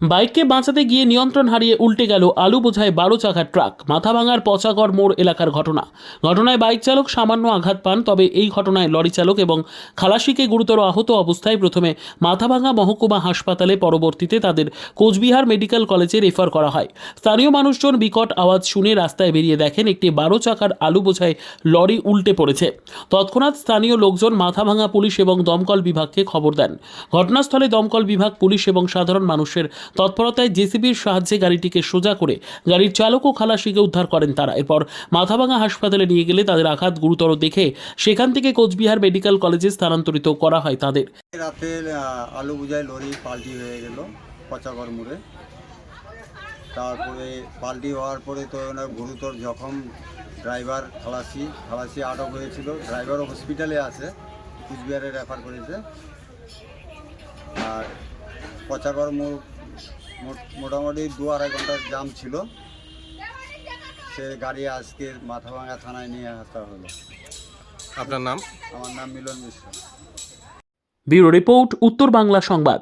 বাইককে বাঁচাতে গিয়ে নিয়ন্ত্রণ হারিয়ে উল্টে গেল আলু বোঝায় বারো চাকার ট্রাক। মাথাভাঙার পচাগড় মোড় এলাকার ঘটনা। ঘটনায় বাইক চালক সামান্য আঘাত পান, তবে এই ঘটনায় লরি চালক এবং খালাসিকে গুরুতর আহত অবস্থায় প্রথমে মাথাভাঙা মহকুমা হাসপাতালে, পরবর্তীতে তাদের কোচবিহার মেডিকেল কলেজে রেফার করা হয়। স্থানীয় মানুষজন বিকট আওয়াজ শুনে রাস্তায় বেরিয়ে দেখেন একটি বারো চাকার আলু বোঝায় লরি উল্টে পড়েছে। তৎক্ষণাৎ স্থানীয় লোকজন মাথাভাঙা পুলিশ এবং দমকল বিভাগকে খবর দেন। ঘটনাস্থলে দমকল বিভাগ, পুলিশ এবং সাধারণ মানুষের তৎপরতায় জেসিবির সাহায্যে গাড়িটিকে সোজা করে গাড়ির চালক ও খালাসিকে উদ্ধার করেন তারা। এরপর মাথাভাঙা হাসপাতালে নিয়ে গেলে তাদের আঘাত গুরুতর দেখে সেখান থেকে কোচবিহার মেডিকেল কলেজে স্থানান্তরিত করা হয় তাদের। রাতে আহ, আলু বুঝাই লরি পাল্টি হয়ে গেল পচাগড় মোড়ে তারপরে পাল্টি হওয়ার পরে তো ওনার গুরুতর জখম ড্রাইভার খালাসি খালাসি আটক হয়েছিল। ড্রাইভারও হসপিটালে আছে কুচবিহারে রেফার করেছে। আর পচাগড় মোড় মোটামুটি দু আড়াই ঘণ্টার জাম ছিল। সে গাড়ি আজকে মাথাভাঙা থানায় নিয়ে আসা হলো। আপনার নাম? আমার নাম মিলন মিশ্র। ব্যুরো রিপোর্ট উত্তর বাংলা সংবাদ।